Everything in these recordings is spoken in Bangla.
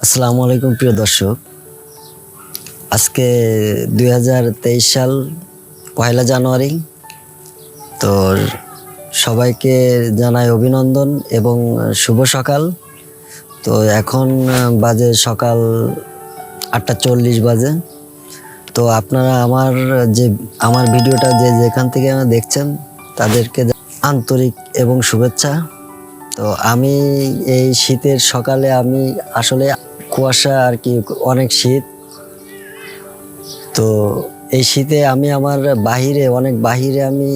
আসসালামু আলাইকুম, প্রিয় দর্শক। আজকে দু হাজার তেইশ সাল পয়লা জানুয়ারি। তো সবাইকে জানাই অভিনন্দন এবং শুভ সকাল। তো এখন বাজে সকাল আটটা চল্লিশ বাজে। তো আপনারা আমার যে, আমার ভিডিওটা যে যেখান থেকে দেখছেন, তাদেরকে আন্তরিক এবং শুভেচ্ছা। তো আমি এই শীতের সকালে আমি আসলে কুয়াশা আর কি অনেক শীত। তো এই শীতে আমি আমার বাহিরে, অনেক বাহিরে আমি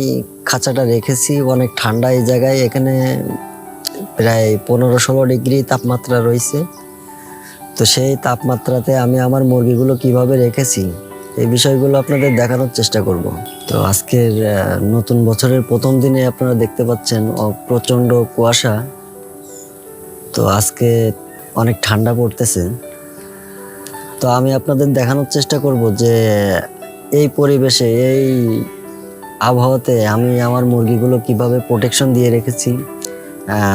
খাঁচাটা রেখেছি, অনেক ঠান্ডা এই জায়গায়। এখানে প্রায় পনেরো ষোলো ডিগ্রি তাপমাত্রা রয়েছে। তো সেই তাপমাত্রাতে আমি আমার মুরগিগুলো কীভাবে রেখেছি, এই বিষয়গুলো আপনাদের দেখানোর চেষ্টা করব। তো আজকের নতুন বছরের প্রথম দিনে আপনারা দেখতে পাচ্ছেন প্রচণ্ড কুয়াশা। তো আজকে অনেক ঠান্ডা পড়তেছে। তো আমি আপনাদের দেখানোর চেষ্টা করব যে এই পরিবেশে, এই আবহাওয়াতে আমি আমার মুরগিগুলো কীভাবে প্রোটেকশন দিয়ে রেখেছি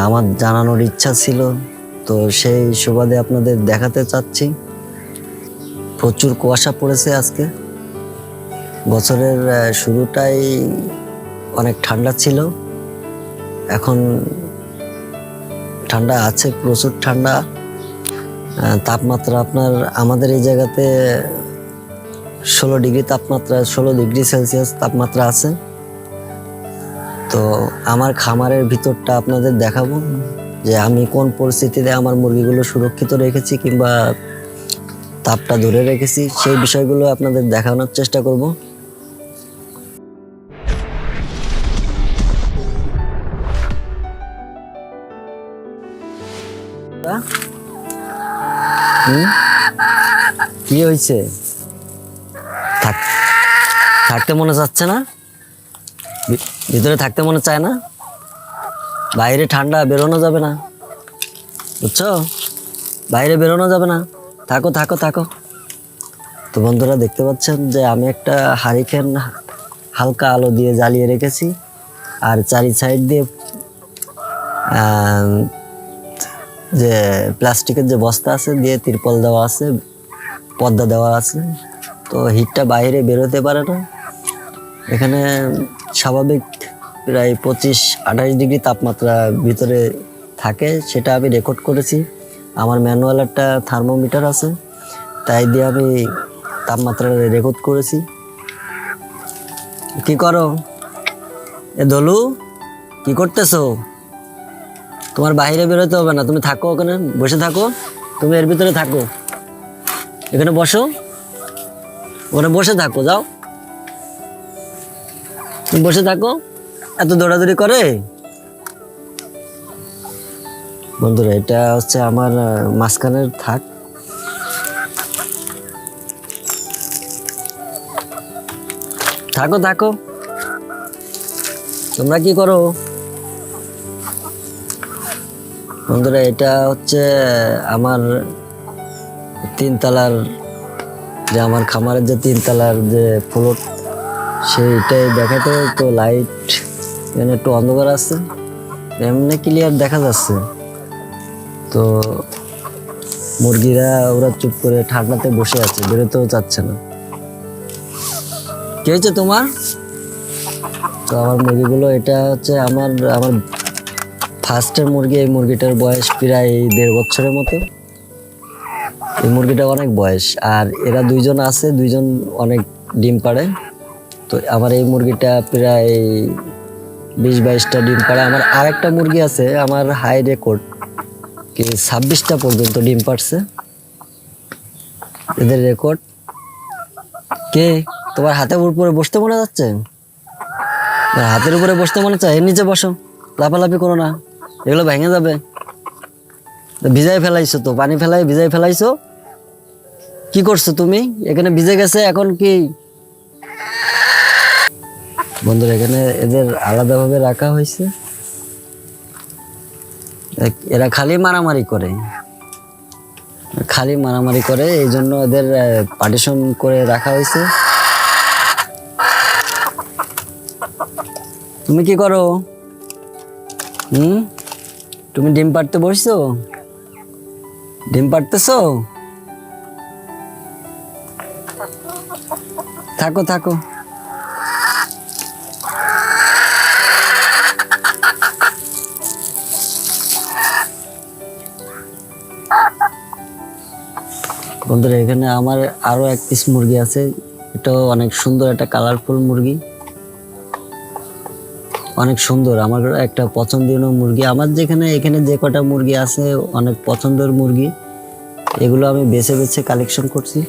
আমার জানানোর ইচ্ছা ছিল। তো সেই সুবাদে আপনাদের দেখাতে চাচ্ছি। প্রচুর কুয়াশা পড়েছে আজকে। বছরের শুরুটাই অনেক ঠান্ডা ছিল। এখন ঠান্ডা আছে, প্রচুর ঠান্ডা। তাপমাত্রা আপনার আমাদের এই জায়গাতে ষোলো ডিগ্রি তাপমাত্রা, ষোলো ডিগ্রি সেলসিয়াস তাপমাত্রা আছে। তো আমার খামারের ভিতরটা আপনাদের দেখাবো যে আমি কোন পরিস্থিতিতে আমার মুরগিগুলো সুরক্ষিত রেখেছি কিংবা তাপটা ধরে রেখেছি, সেই বিষয়গুলো আপনাদের দেখানোর চেষ্টা করব। কি হয়েছে? থাক, থাকতে মনে যাচ্ছে না? ভিতরে থাকতে মনে চায় না? বাইরে ঠান্ডা বেরোনো যাবে না। বুঝছ? বাইরে বেরোনো যাবে না। থাকো থাকো থাকো। তো বন্ধুরা দেখতে পাচ্ছেন যে আমি একটা হারিকেন হালকা আলো দিয়ে জ্বালিয়ে রেখেছি। আর চারি সাইড দিয়ে যে প্লাস্টিকের যে বস্তা আছে, দিয়ে তিরপল দেওয়া আছে পর্দা দেওয়া আছে। তো হিটটা বাইরে বেরোতে পারে না। এখানে স্বাভাবিক প্রায় পঁচিশ আঠাশ ডিগ্রি তাপমাত্রা ভিতরে থাকে, সেটা আমি রেকর্ড করেছি। আমার ম্যানুয়াল একটা থার্মোমিটার আছে, তাই দিয়ে আমি তাপমাত্রা রেকর্ড করেছি। কি করো? এ দলু, কি করতেছো? তোমার বাইরে বেরোতে হবে না, তুমি থাকো ওখানে, বসে থাকো, তুমি এর ভিতরে থাকো। এখানে বসো। ওখানে বসে থাকো, যাও। তুমি বসে থাকো। এত দৌড়াদৌড়ি করে? বন্ধুরা, এটা হচ্ছে আমার মাঝখানের থাক। থাকো থাকো। তোমরা কি করো? বন্ধুরা, এটা হচ্ছে আমার তিনতলার যে আমার খামারের যে তিনতলার যে ফ্লোর সেইটাই দেখাতে তো লাইট এখানে একটু অন্ধকার আছে, এমনি ক্লিয়ার দেখা যাচ্ছে। তো মুরগিরা, ওরা চুপ করে ঠান্ডাতে বসে আছে, বেরোতেও চাচ্ছে না। কি হয়েছে তোমার? তো আমার মুরগিগুলো, এটা হচ্ছে আমার আমার ফার্স্টের মুরগি, এই মুরগিটার বয়স প্রায় দেড় বছরের মতো। এই মুরগিটা অনেক বয়স, আর এরা দুইজন আছে, দুইজন অনেক ডিম পাড়ে। তো আমার এই মুরগিটা প্রায় বিশ বাইশটা ডিম পাড়ে। আমার আর একটা মুরগি আছে, আমার হাই রেকর্ড, কি ছাব্বিশটা পর্যন্ত ডিম পাড়ছে। এদের রেকর্ড কে? তোমার হাতের উপরে বসতে মনে যাচ্ছে? হাতের উপরে বসতে মনে চায়? এর নিচে বসো, লাফালাফি করো না। এগুলো ভেঙে যাবে। ভিজাই ফেলাইছো তো, পানি ফেলাই, ভিজাই ফেলাইছো? কি করছ তুমি? এখানে ভিজে গেছে, এখন কি? বন্ধুরা, এখানে এদের আলাদাভাবে রাখা হয়েছে। এরা খালি মারামারি করে। খালি মারামারি করে, এই জন্য এদের পার্টিশন করে রাখা হয়েছে। তুমি কি করো? হুম? তুমি ডিম পাড়তে বসছো? ডিম পারতেছো থাকো থাকো। বন্ধুরা, এখানে আমার আরও এক পিস মুরগি আছে। এটাও অনেক সুন্দর, একটা কালারফুল মুরগি। অনেক সুন্দর। আমার একটা পছন্দনীয় মুরগি। আমার যেখানে, এখানে যে কটা মুরগি আছে, অনেক পছন্দের মুরগি। এগুলো আমি বেছে বেছে কালেকশন করছি।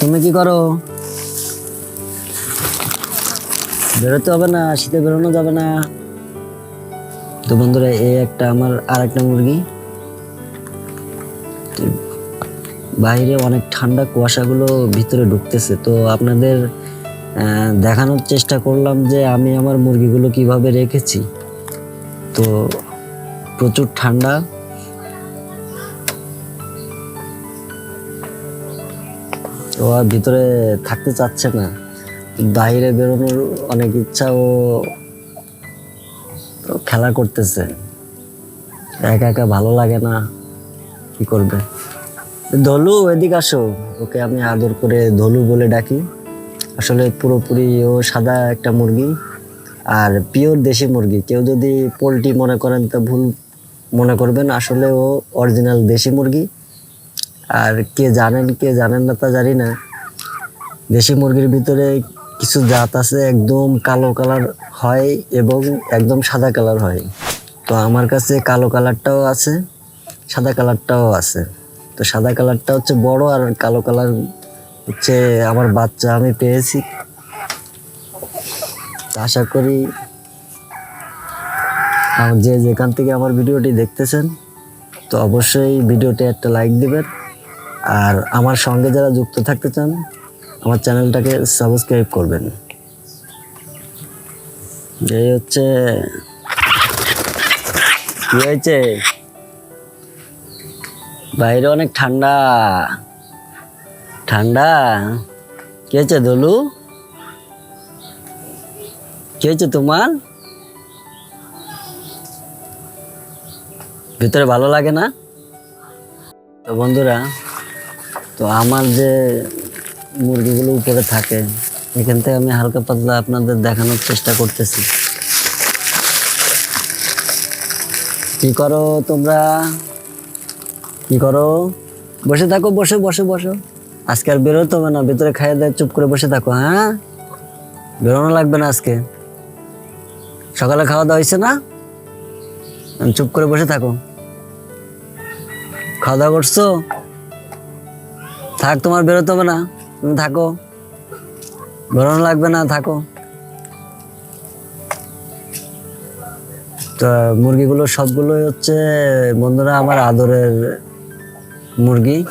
তুমি কি করো? বেরোতে হবে না, শীতে বেরোনো যাবে না। তো বন্ধুরা, এই একটা আমার আর একটা মুরগি। বাইরে অনেক ঠান্ডা কুয়াশাগুলো ভিতরে ঢুকতেছে। তো আপনাদের দেখানোর চেষ্টা করলাম যে আমি আমার মুরগিগুলো কীভাবে রেখেছি। তো প্রচুর ঠান্ডা। ও আর ভিতরে থাকতে চাচ্ছে না। বাইরে বেরোনোর অনেক ইচ্ছা ও খেলা করতেছে। একা একা ভালো লাগে না। কি করবে? ধলু এদিকে আসো। ওকে আমি আদর করে ধলু বলে ডাকি। আসলে পুরোপুরি ও সাদা একটা মুরগি আর পিওর দেশি মুরগি। কেউ যদি পোলট্রি মনে করেন তা ভুল মনে করবেন, আসলে ও অরিজিনাল দেশি মুরগি। আর কে জানেন কে জানেন না তা জানি না। দেশি মুরগির ভিতরে কিছু জাত আছে, একদম কালো কালার হয় এবং একদম সাদা কালার হয়। তো আমার কাছে কালো কালারটাও আছে, সাদা কালারটাও আছে। তো সাদা কালারটা হচ্ছে বড় আর কালো কালার হচ্ছে আমার বাচ্চা আমি পেয়েছি। আশা করি আমার যে যেখান থেকে আমার ভিডিওটি দেখতেছেন, তো অবশ্যই ভিডিওটি একটা লাইক দিবেন। আর আমার সঙ্গে যারা যুক্ত থাকতে চান, আমার চ্যানেলটাকে সাবস্ক্রাইব করবেন। এই হচ্ছে কি হয়েছে? বাইরে অনেক ঠান্ডা। ঠান্ডা। কি হয়েছে দলু? কি হয়েছে তোমার? ভিতরে ভালো লাগে না? তো বন্ধুরা, তো আমার যে মুরগিগুলো উপরে থাকে, এখান থেকে আমি হালকা পাতলা আপনাদের দেখানোর চেষ্টা করতেছি। কি করো তোমরা? কি করো? বসে থাকো, বসে বসে, বসো। আজকে আর বেরোতে হবে না, ভিতরে খাইয়ে দেয় চুপ করে বসে থাকো হ্যাঁ? বেরোনো লাগবে না আজকে। সকালে খাওয়া দাওয়া হয়েছে না? চুপ করে বসে থাকো। খাওয়া দাওয়া করছ? থাক, তোমার বেরোতে হবে না, তুমি থাকো। বেরোনো লাগবে না, থাকো। তো, মুরগিগুলো সবগুলোই হচ্ছে, বন্ধুরা, আমার আদরের মুরগি।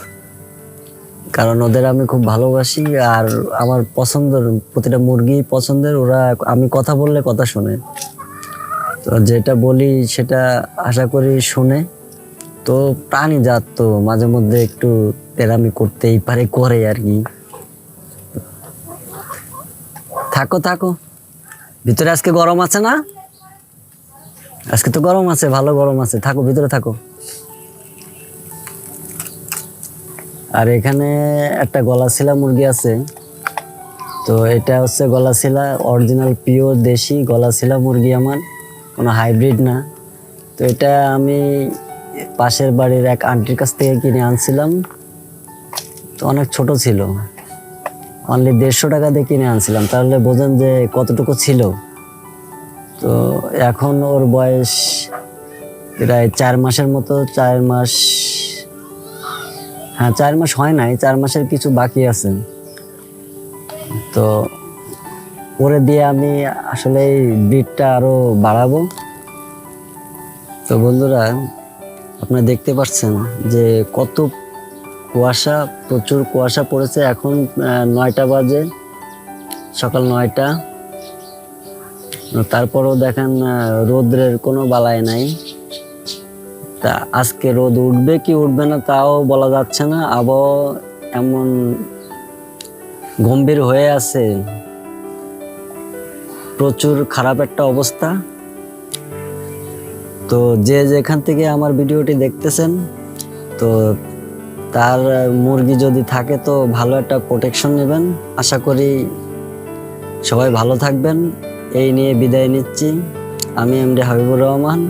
কারণ ওদের আমি খুব ভালোবাসি আর আমার পছন্দের প্রতিটা মুরগি পছন্দের, ওরা আমি কথা বললে কথা শোনে। তো যেটা বলি সেটা আশা করি শুনে। তো প্রাণী জাত তো মাঝে মধ্যে একটু তেরামি করতেই পারে, করে আর কি। থাকো থাকো। ভিতরে আজকে গরম আছে না? আজকে তো গরম আছে, ভালো গরম আছে। থাকো, ভিতরে থাকো। আর এখানে একটা গলাশিলা মুরগি আছে। তো এটা হচ্ছে গলাশিলা অরিজিনাল পিওর দেশি গলাশিলা মুরগি আমার, কোনো হাইব্রিড না। তো এটা আমি পাশের বাড়ির এক আন্টির কাছ থেকে কিনে আনছিলাম। তো অনেক ছোট ছিল। অনলি দেড়শো টাকা দিয়ে কিনে আনছিলাম, তাহলে বোঝেন যে কতটুকু ছিল। তো এখন ওর বয়স প্রায় চার মাসের মতো, চার মাস হ্যাঁ চার মাস হয় নাই, চার মাসের কিছু বাকি আছে। তো ওরে দিয়ে আমি আসলে এই ব্রিডটা আরও বাড়াবো। তো বন্ধুরা, আপনারা দেখতে পাচ্ছেন যে কত কুয়াশা, প্রচুর কুয়াশা পড়েছে। এখন নয়টা বাজে, সকাল নয়টা। তারপরেও দেখেন রৌদ্রের কোনো বালাই নাই। তা আজকে রোদ উঠবে কি উঠবে না তাও বলা যাচ্ছে না। আবহাওয়া এমন গম্ভীর হয়ে আছে। প্রচুর খারাপ একটা অবস্থা। তো যে যেখান থেকে আমার ভিডিওটি দেখতেছেন, তো তার মুরগি যদি থাকে তো ভালো একটা প্রোটেকশন নেবেন। আশা করি সবাই ভালো থাকবেন। এই নিয়ে বিদায় নিচ্ছি। আমি এমডি হাবিবুর রহমান।